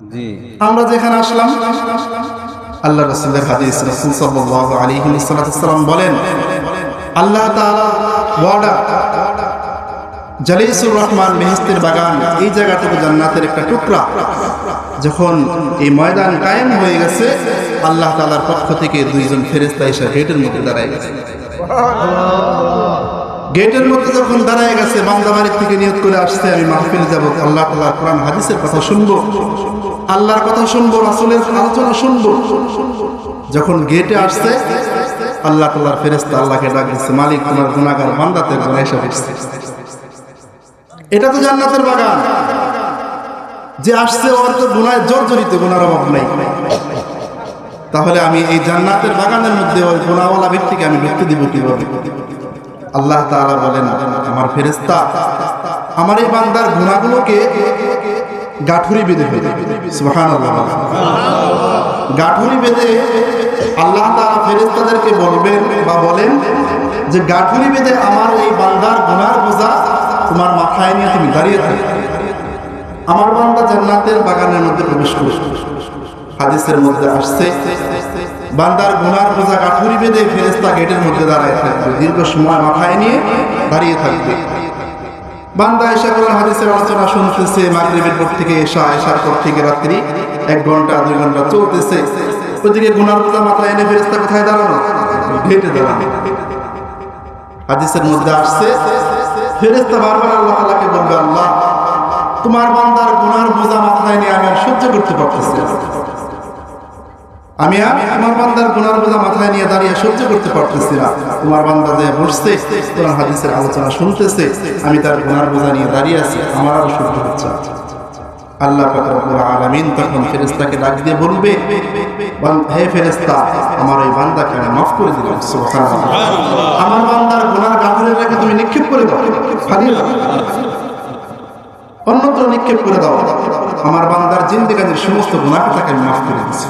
জি। আমরা যেখানে আসলাম আল্লাহ রসুলের হাদিস রসুল সাল্লাল্লাহু আলাইহি ওয়াসাল্লাম বলেন আল্লাহ তাআলা ওয়াদা জালিসুর রহমান মেহেস্তির বাগান এই জায়গাটুকু জান্নাতের একটা টুকরা। যখন এই ময়দান কায়েম হয়ে গেছে আল্লাহ তাআলার পক্ষ থেকে দুইজন ফেরেশতা এসে গেটের মধ্যে দাঁড়ায় গেছে। গেটের মধ্যে যখন দাঁড়ায় গেছে, বান্দা বাড়ির থেকে নিয়োগ করে আসছে, আমি মাহফিল যাব। আল্লাহ তাআলার কোরআন, হাদিসের কথা শুনব। আল্লাহর কথা শুনব, রাসূলের আলোচনা শুনব। যখন গেটে আসছে, আল্লাহ তাআলার ফেরেশতা আল্লাহকে ডাক দিচ্ছে মালিক, তোমার গুনাহগার বান্দাতে গুনাহ এসে ফিরছে এটা তো জান্নাতের বাগান। যে আসছে, ওর তো গুনায় জর্জরিত, গুনার অভাব নাই। তাহলে আমি এই জান্নাতের বাগানের মধ্যে ওই গুনাওয়ালা ব্যক্তিকে আমি ঢুকতে দিব কীভাবে? আল্লাহ তাআলা বলেন, আমার ফেরেশতা, আমার এই বান্দার গুনাহগুলোকে গাঠুরি বেঁধে ফেলে। সুবহানাল্লাহ। গাঠুরি বেঁধে আল্লাহ তাআলা ফেরেশতাদেরকে বলবেন বা বলেন যে, গাঠুরি বেঁধে আমার এই বান্দার গুনার বোঝা তোমার মাথায় নিয়ে তুমি দাঁড়িয়ে আমার বান্দা জান্নাতের বাগানের মধ্যে প্রবেশ করে হাদিসের মধ্যে আসছে, বান্দার গুনার বোঝা গাঠুরি বেঁধে ফেরেস্তা গেটের মধ্যে দাঁড়ায় থাকবে, দীর্ঘ সময় মাথায় নিয়ে দাঁড়িয়ে থাকবে। বান্দা এসা করার হাদিসের আলোচনা শুনতেছে, মাগরিবের পর থেকে এসা, এসার পর থেকে রাত্রি এক ঘণ্টা, দুই ঘণ্টা চলতেছে। ওদিকে গুনার বোঝা মাথায় এনে ফেরেস্তা কোথায় দাঁড়ানো গেটে দাঁড়ানো হাদিসের মধ্যে আসছে ফেরেস্তা বারবার আল্লাহ তাআলাকে বলবে, আল্লাহ, তোমার বান্দার গুনার বোঝা মাথায় নিয়ে আমি আর সহ্য করতে পারতেছি। আমি আর তোমার বান্দার গুনার বোঝা মাথায় নিয়ে দাঁড়িয়ে সহ্য করতে পারতেছি না। তোমার বান্দা যে বসছে তোমার হাদিসের আলোচনা শুনতেছে, আমি তার গুনার বোঝা নিয়ে দাঁড়িয়ে আছি, আমার আরও সহ্য হচ্ছে আল্লাহ আলামিন তখন ফেরেশতাকে ডাক দিয়ে বলবে হে ফেরেশতা, আমার এই বান্দাকে আমি মাফ করে দিলাম আমার বান্দার গুনার গাফিলের রেখে তুমি নিক্ষেপ করে দাও অন্যত্র নিক্ষেপ করে দাও। আমার বান্দার জিন্দিগানির সমস্ত গুনাহকে তাকে মাফ করে দিচ্ছি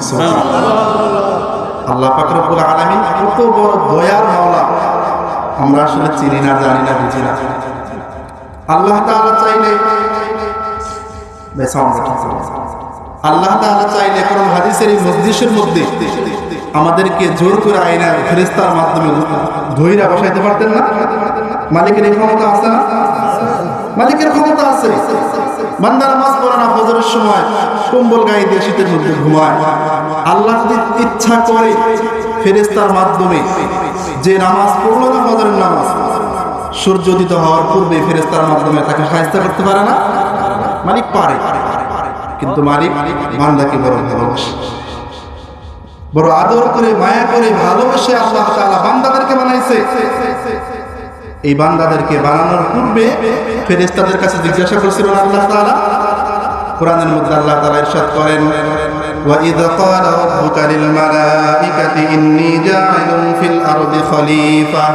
আল্লাহ পাক রব্বুল আলামিন কত বড় দয়ার মাওলা। আমরা আসলে চিনি না, জানি না, বুঝি না। আল্লাহ তাআলা চাইলে আল্লাহ তাআলা চাইলে কোন হাদিসের এই মসজিদের মধ্যে আমাদেরকে জোর করে আইনা ফেরেস্তার মাধ্যমে ধৈরা বসাইতে পারতেন না? মালিকের এই ক্ষমতা আছে না? মালিকের ক্ষমতা আছে। বান্দা নামাজ পড়ে না ফজরের সময়, কম্বল গায়ে দিয়ে শীতের মধ্যে ঘুমায়। আল্লাহ যদি ইচ্ছা করে ফেরেস্তার মাধ্যমে যে নামাজ পড়ল না ফজরের নামাজ সূর্য উদিত হওয়ার পূর্বে ফেরেস্তার মাধ্যমে তাকে সাহায্য করতে পারে না? মালিক পারে। কিন্তু মালিক বান্দাকে বড় ভালোবাসে। বড় আদর করে, মায়া করে ভালোবেসে আল্লাহ তাআলা বান্দাদেরকে বানাইছে। এই বান্দাদেরকে বানানোর পূর্বে ফেরেশতাদের কাছে জিজ্ঞাসা করেছিলেন আল্লাহ তাআলা কোরআনের মধ্যে আল্লাহ তাআলা ইরশাদ করেন وَإِذْ قَالَ رَبُّكَ لِلْمَلَائِكَةِ إِنِّي جَاعِلٌ فِي الْأَرْضِ خَلِيفَةً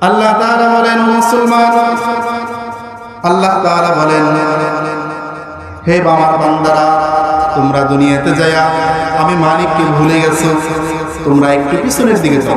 আল্লাহ তাআলা বলেন মুসলমান আল্লাহ তাআলা বলেন হে আমার বান্দারা তোমরা দুনিয়াতে যায়া আমি মালিককে ভুলে গেছো তোমরা একটু পিছনের দিকে যাও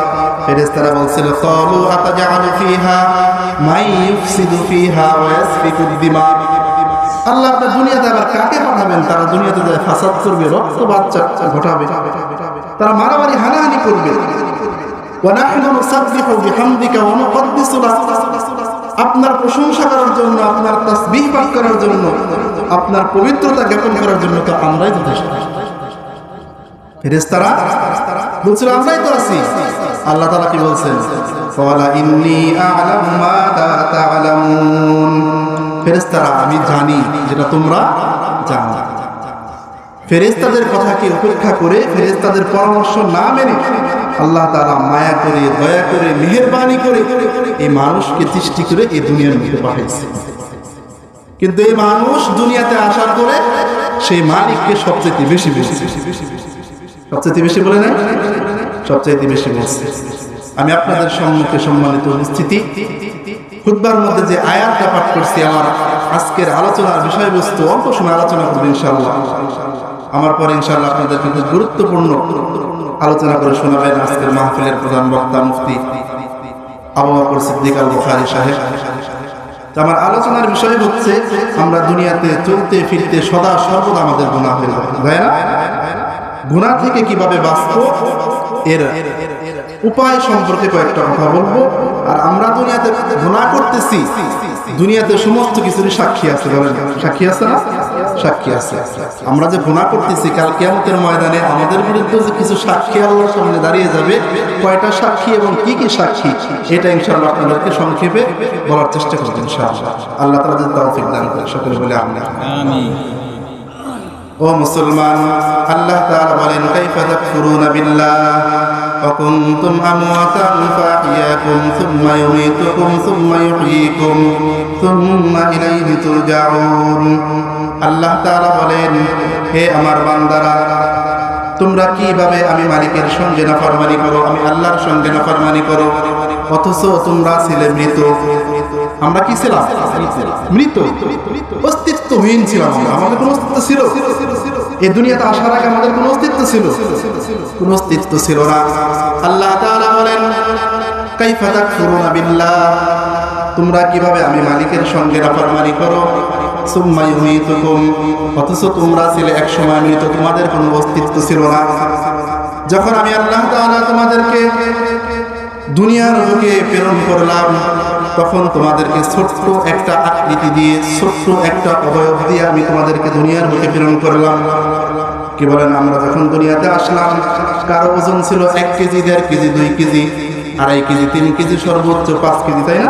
ফেরেশতারা বলছিল قالوا أتجعل فيها من يفسد فيها ويسفك الدماء আল্লাহ আপনার দুনিয়াতে আবার কাকে পাঠাবেন তারা দুনিয়াতে যায় ফাসাদ করবে রক্ত বাচ্চা ঘটাবে তারা মারামারি হানাহানি করবে ونحن نسبح بحمدك ونقدس لك আপনার প্রশংসা করার জন্য আপনার তাসবিহ পাঠ করার জন্য আপনার পবিত্রতা জ্ঞাপন করার জন্য তো আমরাই যথেষ্ট ফেরেস্তারা বলছিল আমরাই তো আছি আল্লাহ তালা কি বলছেন আমি জানি যেটা তোমরা জানো ফেরেস্তাদের কথাকে উপেক্ষা করে ফেরেস্তাদের পরামর্শ না মেনে আল্লাহ তাআলা মায়া করে দয়া করে মেহেরবানি করে এই মানুষকে সৃষ্টি করে এই দুনিয়ার মধ্যে পাঠাইছে কিন্তু এই মানুষ দুনিয়াতে আসার পরে সেই মালিককে সবচেয়ে বেশি বেশি সবচেয়ে বেশি বলে নাই সবচেয়ে বেশি বলছে। আমি আপনাদের সম্মুখে সম্মানিত উপস্থিতি। খুতবার মধ্যে যে আয়াতটা পাঠ করছি, আমার আজকের আলোচনার বিষয়বস্তু অল্প সময় আলোচনা করব ইনশাআল্লাহ। আমার পরে ইনশাআল্লাহ আপনাদের কিন্তু গুরুত্বপূর্ণ আলোচনা করে শোনাবেন আজকের মাহফিলের প্রধান বক্তা মুফতি আবু বকর সিদ্দিক সাহেব। আমার আলোচনার বিষয় হচ্ছে, আমরা দুনিয়াতে চলতে ফিরতে সদা সর্বদা আমাদের গুণা হয়ে না? গুণা থেকে কীভাবে বাঁচবো? এর উপায় সম্পর্কে কয়েকটা কথা বলব। আর আমরা দুনিয়াতে গুণা করতেছি, দুনিয়াতে সমস্ত কিছুর সাক্ষী আছে, বলেন। সাক্ষী আছে না? সাক্ষী আছে। আমরা যে গুণা করতেছি, কাল কিয়ামতের ময়দানে আমাদের বিরুদ্ধে যে কিছু সাক্ষী আল্লাহর সামনে দাঁড়িয়ে যাবে, কয়টা সাক্ষী এবং কি কি সাক্ষী, এটা ইনশাআল্লাহ আপনাদেরকে সংক্ষেপে বলার চেষ্টা করব ইনশাআল্লাহ। আল্লাহ তাআলা তৌফিক দান করে, সকলে বলে আমরা ও মুসলমান, আল্লাহ তাআলা বলেন, কাইফা তাকফুরুনা বিল্লাহ? কুনতুম আমওয়াতান ফাহিয়াকুম সুম্মা ইউমীতুকুম সুম্মা ইউহয়ীকুম সুম্মা ইলাইহি তুরজাউন। আল্লাহ তাআলা বলেন, হে আমার বান্দারা, তোমরা কীভাবে আমি মালিকের সঙ্গে নাফরমানি করো? আমি আল্লাহর সঙ্গে নাফরমানি করো। অথচ তোমরা ছিলে মৃত। আমরা কি ছিলাম? মৃত। অস্তিত্বহীন ছিলাম। আমাদের কোনো অস্তিত্ব ছিল। এই দুনিয়াতে আসার আগে আমাদের কোনো অস্তিত্ব ছিল। কোনো অস্তিত্ব ছিল না। আল্লাহ তাআলা বলেন, কাইফা তাকফুরুনা বিল্লাহ। তোমরা কীভাবে আমি মালিকের সঙ্গে নাফরমানি করো? সুম্মা ইউমীতুকুম। অথচ তোমরা ছিলে এক সময় মৃত। তোমাদের কোনো অস্তিত্ব ছিল না। যখন আমি আল্লাহ তাআলা তোমাদেরকে দুনিয়ার বুকে প্রেরণ করলাম, তখন তোমাদেরকে ছোট্ট একটা আকৃতি দিয়ে, ছোট্ট একটা অবয়ব দিয়ে আমি তোমাদেরকে দুনিয়ার বুকে প্রেরণ করলাম। কি বলেন, আমরা যখন দুনিয়াতে আসলাম, কারও ওজন ছিল এক কেজি, দেড় কেজি, দুই কেজি, আড়াই কেজি, তিন কেজি সর্বোচ্চ, পাঁচ কেজি, তাই না?